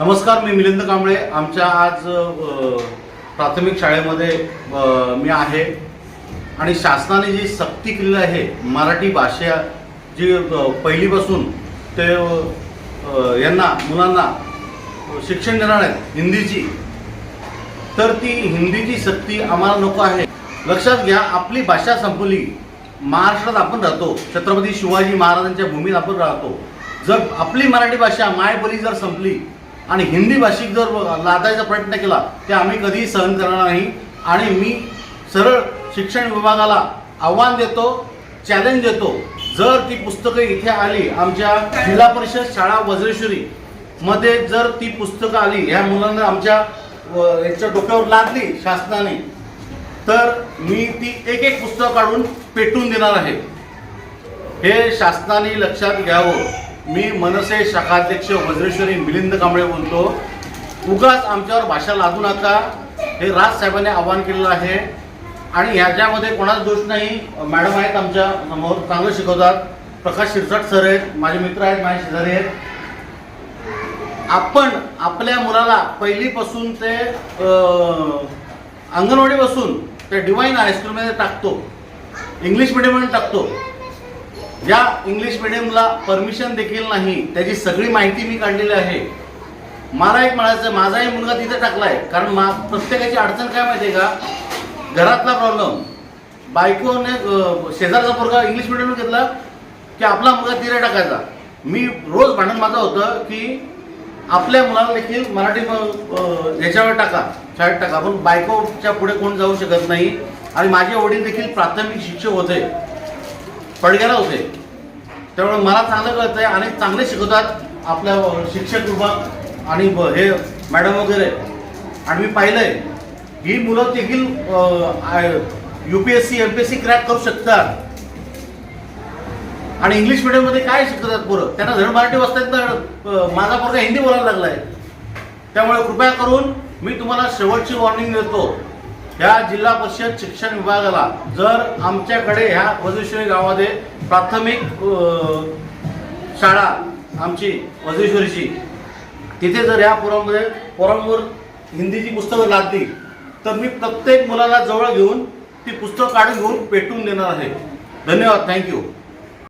नमस्कार मी मिलिंद कांबळे. आमच्या आज प्राथमिक शाळेमध्ये मी आहे. आणि शासनाने जी सक्ती केलेली आहे मराठी भाषा जी पहिलीपासून ते यांना मुलांना शिक्षण देणार आहेत हिंदीची तर ती हिंदीची सक्ती आम्हाला नको आहे. लक्षात घ्या आपली भाषा संपली. महाराष्ट्रात आपण राहतो. छत्रपती शिवाजी महाराजांच्या भूमीत आपण राहतो. जर आपली मराठी भाषा मायबोली जर संपली आणि हिंदी भाषिक जर लादायचा प्रयत्न केला ते आम्ही कधीही सहन करणार नाही. आणि मी सरळ शिक्षण विभागाला आव्हान देतो चॅलेंज देतो. जर ती पुस्तकं इथे आली आमच्या जिल्हा परिषद शाळा वज्रेश्वरी मध्ये जर ती पुस्तकं आली ह्या मुलांना आमच्या यांच्या याच्या डोक्यावर लादली शासनाने तर मी ती एक एक पुस्तक काढून पेटून देणार आहे. हे शासनाने लक्षात घ्यावं. मी मनसे शाखाध्यक्ष वज्रेश्वरी मिलिंद कांबळे बोलतो. उगाच आमच्यावर भाषा लादू नका. हे राज साहेबांनी आवाहन केलेलं आहे. आणि ह्याच्यामध्ये कोणाचा दोष नाही. मॅडम आहेत आमच्यासमोर चांगलं शिकवतात. प्रकाश शिरसाट सर आहेत माझे मित्र आहेत माझे शेजारी आहेत. आपण आपल्या मुलाला पहिलीपासून ते अंगणवाडीपासून ते डिवाईन हायस्कूलमध्ये टाकतो. इंग्लिश मिडियममध्ये टाकतो. ज्या इंग्लिश मिडियमला परमिशन देखील नाही त्याची सगळी माहिती मी काढलेली आहे. मला एक म्हणायचं माझाही मुलगा तिथे टाकलाय. कारण मा प्रत्येकाची अडचण काय माहिती आहे का? घरातला प्रॉब्लेम बायकोने शेजारचा पोरगा इंग्लिश मिडियम घेतला की आपला मुलगा तिथे टाकायचा. मी रोज भांडण माझं होतं की आपल्या मुलाला देखील मराठी अं, ह्याच्यावर टाका शाळेत टाका. पण बायकोच्या पुढे कोण जाऊ शकत नाही. आणि माझे वडील देखील प्राथमिक शिक्षक होते. पडग्याला होते. त्यामुळे मला चांगलं कळतंय. आणि चांगले शिकवतात आपल्या शिक्षक विभाग आणि ब- हे मॅडम वगैरे. आणि मी पाहिलंय ही मुलं देखील U P S C M P S C crack करू शकतात. आणि इंग्लिश मिडियममध्ये काय शिकवतात पोरं? त्यांना धड मराठी वाचतात तर माझा पोरगा हिंदी बोलायला लागलाय. त्यामुळे कृपया करून मी तुम्हाला शेवटची वॉर्निंग देतो. ह्या जिल्हा परिषद शिक्षण विभागाला जर आमच्याकडे ह्या वजेश्वरी गावामध्ये प्राथमिक शाळा आमची वजेश्वरीची तिथे जर ह्या पोरांमध्ये पोरांवर हिंदीची पुस्तकं लादली तर मी प्रत्येक मुलाला जवळ घेऊन ती पुस्तकं काढून घेऊन पेटून देणार आहे. धन्यवाद. थँक्यू